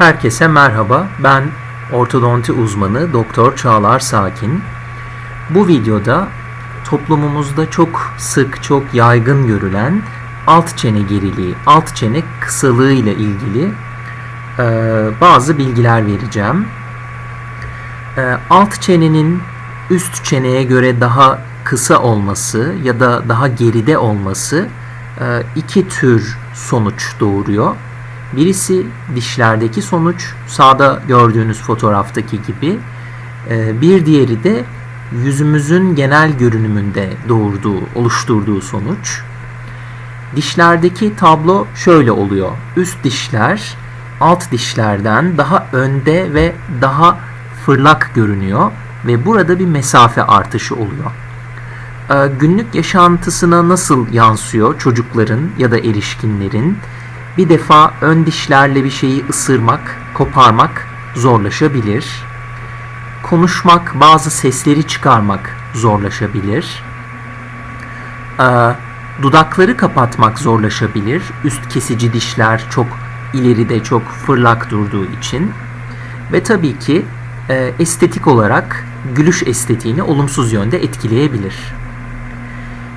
Herkese merhaba. Ben ortodonti uzmanı Doktor Çağlar Sakin. Bu videoda toplumumuzda çok sık, çok yaygın görülen alt çene geriliği, alt çene kısalığı ile ilgili e, bazı bilgiler vereceğim. E, alt çenenin üst çeneye göre daha kısa olması ya da daha geride olması e, iki tür sonuç doğuruyor. Birisi dişlerdeki sonuç, sağda gördüğünüz fotoğraftaki gibi. E, bir diğeri de yüzümüzün genel görünümünde doğurduğu, oluşturduğu sonuç. Dişlerdeki tablo şöyle oluyor. Üst dişler alt dişlerden daha önde ve daha fırlak görünüyor ve burada bir mesafe artışı oluyor. Ee, günlük yaşantısına nasıl yansıyor çocukların ya da erişkinlerin? Bir defa ön dişlerle bir şeyi ısırmak, koparmak zorlaşabilir. Konuşmak, bazı sesleri çıkarmak zorlaşabilir. Ee, dudakları kapatmak zorlaşabilir. Üst kesici dişler çok ileride, çok fırlak durduğu için. Ve tabii ki e, estetik olarak gülüş estetiğini olumsuz yönde etkileyebilir.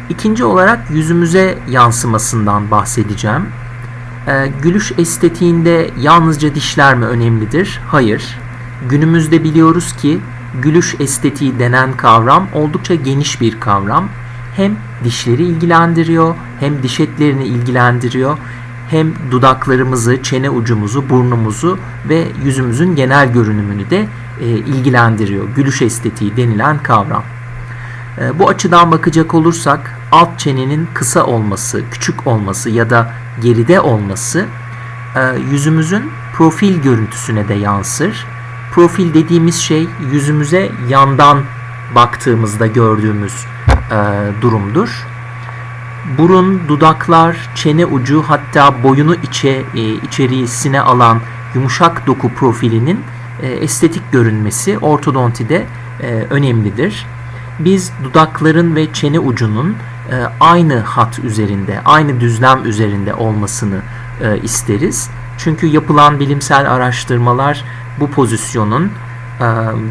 İkinci olarak yüzümüze yansımasından bahsedeceğim. E, gülüş estetiğinde yalnızca dişler mi önemlidir? Hayır. Günümüzde biliyoruz ki gülüş estetiği denen kavram oldukça geniş bir kavram. Hem dişleri ilgilendiriyor, hem diş etlerini ilgilendiriyor, hem dudaklarımızı, çene ucumuzu, burnumuzu ve yüzümüzün genel görünümünü de e, ilgilendiriyor. Gülüş estetiği denilen kavram. E, bu açıdan bakacak olursak alt çenenin kısa olması, küçük olması ya da geride olması e, yüzümüzün profil görüntüsüne de yansır. Profil dediğimiz şey yüzümüze yandan baktığımızda gördüğümüz e, durumdur. Burun, dudaklar, çene ucu hatta boyunu içe e, içerisine alan yumuşak doku profilinin e, estetik görünmesi ortodontide e, önemlidir. Biz dudakların ve çene ucunun e, aynı hat üzerinde, aynı düzlem üzerinde olmasını e, isteriz. Çünkü yapılan bilimsel araştırmalar bu pozisyonun e,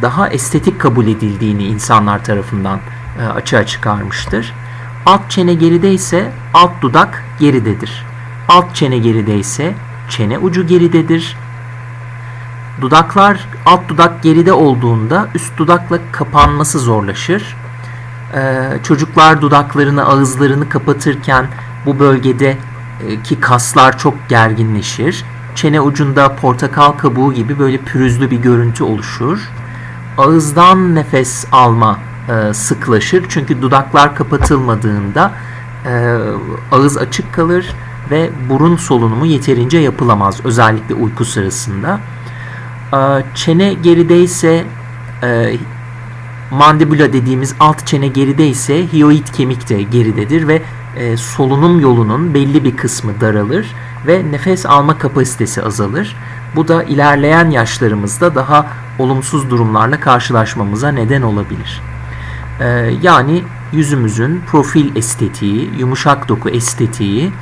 daha estetik kabul edildiğini insanlar tarafından açığa çıkarmıştır. Alt çene geride ise alt dudak geridedir. Alt çene geride ise çene ucu geridedir. Dudaklar alt dudak geride olduğunda üst dudakla kapanması zorlaşır. Ee, çocuklar dudaklarını, ağızlarını kapatırken bu bölgede ki kaslar çok gerginleşir. Çene ucunda portakal kabuğu gibi böyle pürüzlü bir görüntü oluşur. Ağızdan nefes alma e, sıklaşır. Çünkü dudaklar kapatılmadığında e, ağız açık kalır ve burun solunumu yeterince yapılamaz. Özellikle uyku sırasında. E, çene gerideyse e, mandibula dediğimiz alt çene geride ise hioid kemik de geridedir ve e, solunum yolunun belli bir kısmı daralır ve nefes alma kapasitesi azalır. Bu da ilerleyen yaşlarımızda daha olumsuz durumlarla karşılaşmamıza neden olabilir. E, yani yüzümüzün profil estetiği, yumuşak doku estetiği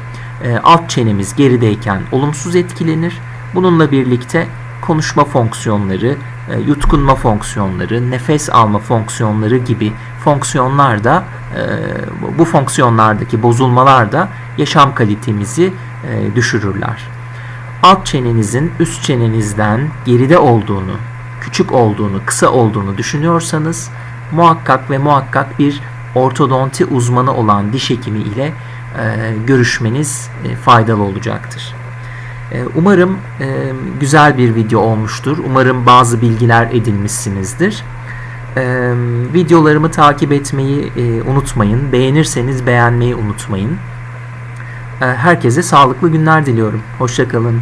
e, alt çenemiz gerideyken olumsuz etkilenir. Bununla birlikte konuşma fonksiyonları, yutkunma fonksiyonları, nefes alma fonksiyonları gibi fonksiyonlar da e, bu fonksiyonlardaki bozulmalar da yaşam kalitemizi e, düşürürler. Alt çenenizin üst çenenizden geride olduğunu, küçük olduğunu, kısa olduğunu düşünüyorsanız muhakkak ve muhakkak bir ortodonti uzmanı olan diş hekimi ile görüşmeniz faydalı olacaktır. Umarım güzel bir video olmuştur. Umarım bazı bilgiler edinmişsinizdir. Videolarımı takip etmeyi unutmayın. Beğenirseniz beğenmeyi unutmayın. Herkese sağlıklı günler diliyorum. Hoşçakalın.